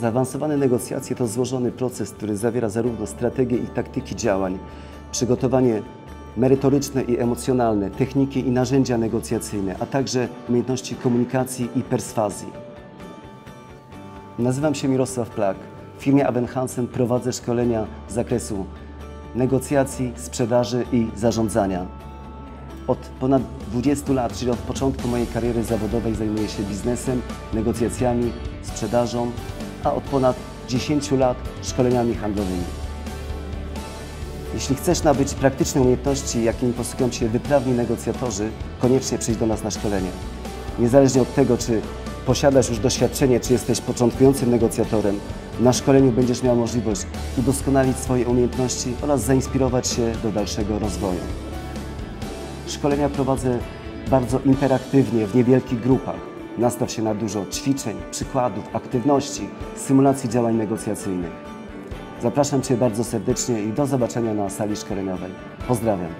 Zaawansowane negocjacje to złożony proces, który zawiera zarówno strategię i taktyki działań, przygotowanie merytoryczne i emocjonalne, techniki i narzędzia negocjacyjne, a także umiejętności komunikacji i perswazji. Nazywam się Mirosław Plak. W firmie Aben Hansen prowadzę szkolenia z zakresu negocjacji, sprzedaży i zarządzania. Od ponad 20 lat, czyli od początku mojej kariery zawodowej zajmuję się biznesem, negocjacjami, sprzedażą, a od ponad 10 lat szkoleniami handlowymi. Jeśli chcesz nabyć praktyczne umiejętności, jakimi posługują się wyprawni negocjatorzy, koniecznie przyjdź do nas na szkolenie. Niezależnie od tego, czy posiadasz już doświadczenie, czy jesteś początkującym negocjatorem, na szkoleniu będziesz miał możliwość udoskonalić swoje umiejętności oraz zainspirować się do dalszego rozwoju. Szkolenia prowadzę bardzo interaktywnie, w niewielkich grupach. Nastaw się na dużo ćwiczeń, przykładów, aktywności, symulacji działań negocjacyjnych. Zapraszam Cię bardzo serdecznie i do zobaczenia na sali szkoleniowej. Pozdrawiam.